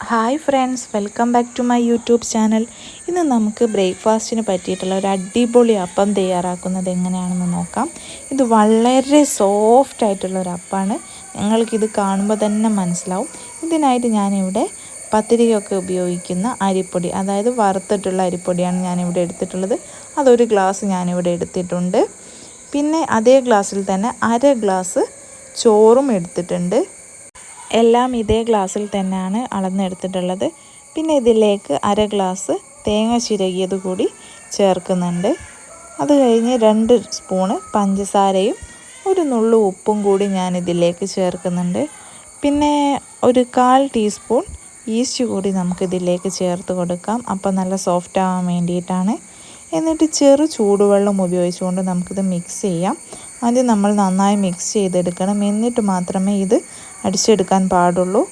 Hi friends welcome back to my YouTube channel. ഇന്ന് നമുക്ക് ബ്രേക്ക്ഫാസ്റ്റിന് പറ്റിയിട്ടുള്ള ഒരു അടിപൊളി അപ്പം തയ്യാറാക്കുന്നത് എങ്ങനെയാണെന്ന് നോക്കാം. ഇത് വളരെ സോഫ്റ്റ് ആയിട്ടുള്ള ഒരു അപ്പമാണ് നിങ്ങൾക്കിത് കാണുമ്പോൾ തന്നെ മനസ്സിലാവും. ഇതിനായിട്ട് ഞാനിവിടെ പത്തിരിയൊക്കെ ഉപയോഗിക്കുന്ന അരിപ്പൊടി അതായത് വറുത്തിട്ടുള്ള അരിപ്പൊടിയാണ് ഞാനിവിടെ എടുത്തിട്ടുള്ളത്. അതൊരു ഗ്ലാസ് ഞാനിവിടെ എടുത്തിട്ടുണ്ട്. പിന്നെ അതേ ഗ്ലാസ്സിൽ തന്നെ അര ഗ്ലാസ് ചോറും എടുത്തിട്ടുണ്ട്. എല്ലാം ഇതേ ഗ്ലാസ്സിൽ തന്നെയാണ് അളന്നെടുത്തിട്ടുള്ളത്. പിന്നെ ഇതിലേക്ക് അര ഗ്ലാസ് തേങ്ങ ചിരകിയത് കൂടി ചേർക്കുന്നുണ്ട്. അത് കഴിഞ്ഞ് രണ്ട് സ്പൂണ് പഞ്ചസാരയും ഒരു നുള്ളു ഉപ്പും കൂടി ഞാൻ ഇതിലേക്ക് ചേർക്കുന്നുണ്ട്. പിന്നെ ഒരു കാൽ ടീസ്പൂൺ ഈസ്റ്റ് കൂടി നമുക്കിതിലേക്ക് ചേർത്ത് കൊടുക്കാം. അപ്പോൾ നല്ല സോഫ്റ്റ് ആവാൻ വേണ്ടിയിട്ടാണ്. എന്നിട്ട് ചെറു ചൂടുവെള്ളം ഉപയോഗിച്ചുകൊണ്ട് നമുക്കിത് മിക്സ് ചെയ്യാം. ആദ്യം നമ്മൾ നന്നായി മിക്സ് ചെയ്തെടുക്കണം. എന്നിട്ട് മാത്രമേ ഇത് അടിച്ചെടുക്കാൻ പാടുള്ളൂ.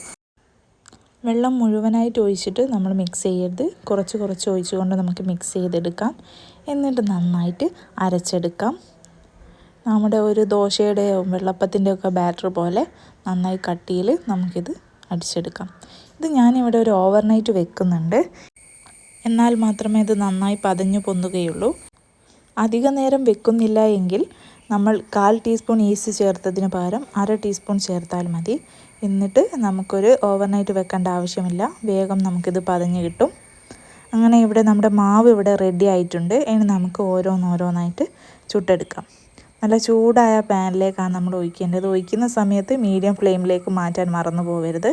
വെള്ളം മുഴുവനായിട്ട് ഒഴിച്ചിട്ട് നമ്മൾ മിക്സ് ചെയ്യരുത്. കുറച്ച് കുറച്ച് ഒഴിച്ചുകൊണ്ട് നമുക്ക് മിക്സ് ചെയ്തെടുക്കാം. എന്നിട്ട് നന്നായിട്ട് അരച്ചെടുക്കാം. നമ്മുടെ ഒരു ദോശയുടെയോ വെള്ളപ്പത്തിന്റെയോ ഒക്കെ ബാറ്റർ പോലെ നന്നായി കട്ടിയിൽ നമുക്കിത് അടിച്ചെടുക്കാം. ഇത് ഞാനിവിടെ ഒരു ഓവർനൈറ്റ് വെക്കുന്നുണ്ട്. എന്നാൽ മാത്രമേ ഇത് നന്നായി പതഞ്ഞു പൊന്തുകയുള്ളൂ. അധിക നേരം വെക്കുന്നില്ല എങ്കിൽ നമ്മൾ കാൽ ടീസ്പൂൺ ഈസ്റ്റ് ചേർത്തതിന് പകരം അര ടീസ്പൂൺ ചേർത്താൽ മതി. എന്നിട്ട് നമുക്കൊരു ഓവർനൈറ്റ് വെക്കേണ്ട ആവശ്യമില്ല. വേഗം നമുക്കിത് പതഞ്ഞ് കിട്ടും. അങ്ങനെ ഇവിടെ നമ്മുടെ മാവ് ഇവിടെ റെഡി ആയിട്ടുണ്ട്. ഇനി നമുക്ക് ഓരോന്നോരോന്നായിട്ട് ചുട്ടെടുക്കാം. നല്ല ചൂടായ പാനിലേക്കാണ് നമ്മൾ ഒഴിക്കേണ്ടത്. ഒഴിക്കുന്ന സമയത്ത് മീഡിയം ഫ്ലെയിമിലേക്ക് മാറ്റാൻ മറന്നു പോകരുത്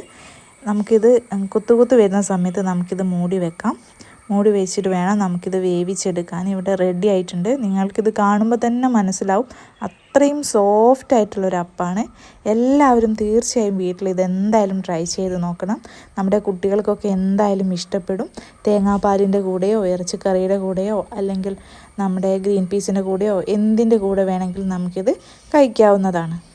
നമുക്കിത് കുത്തു കുത്തു വരുന്ന സമയത്ത് നമുക്കിത് മൂടി വെക്കാം. മൂടി വെച്ചിട്ട് വേണം നമുക്കിത് വേവിച്ചെടുക്കാൻ. ഇവിടെ റെഡി ആയിട്ടുണ്ട്. നിങ്ങൾക്കിത് കാണുമ്പോൾ തന്നെ മനസ്സിലാവും. അത്രയും സോഫ്റ്റ് ആയിട്ടുള്ളൊരു അപ്പാണ്. എല്ലാവരും തീർച്ചയായും വീട്ടിൽ ഇത് എന്തായാലും ട്രൈ ചെയ്ത് നോക്കണം. നമ്മുടെ കുട്ടികൾക്കൊക്കെ എന്തായാലും ഇഷ്ടപ്പെടും. തേങ്ങാപ്പാലിന്റെ കൂടെയോ ഇറച്ചിക്കറിയുടെ കൂടെയോ അല്ലെങ്കിൽ നമ്മുടെ ഗ്രീൻ പീസിന്റെ കൂടെയോ എന്തിന്റെ കൂടെ വേണമെങ്കിലും നമുക്കിത് കഴിക്കാവുന്നതാണ്.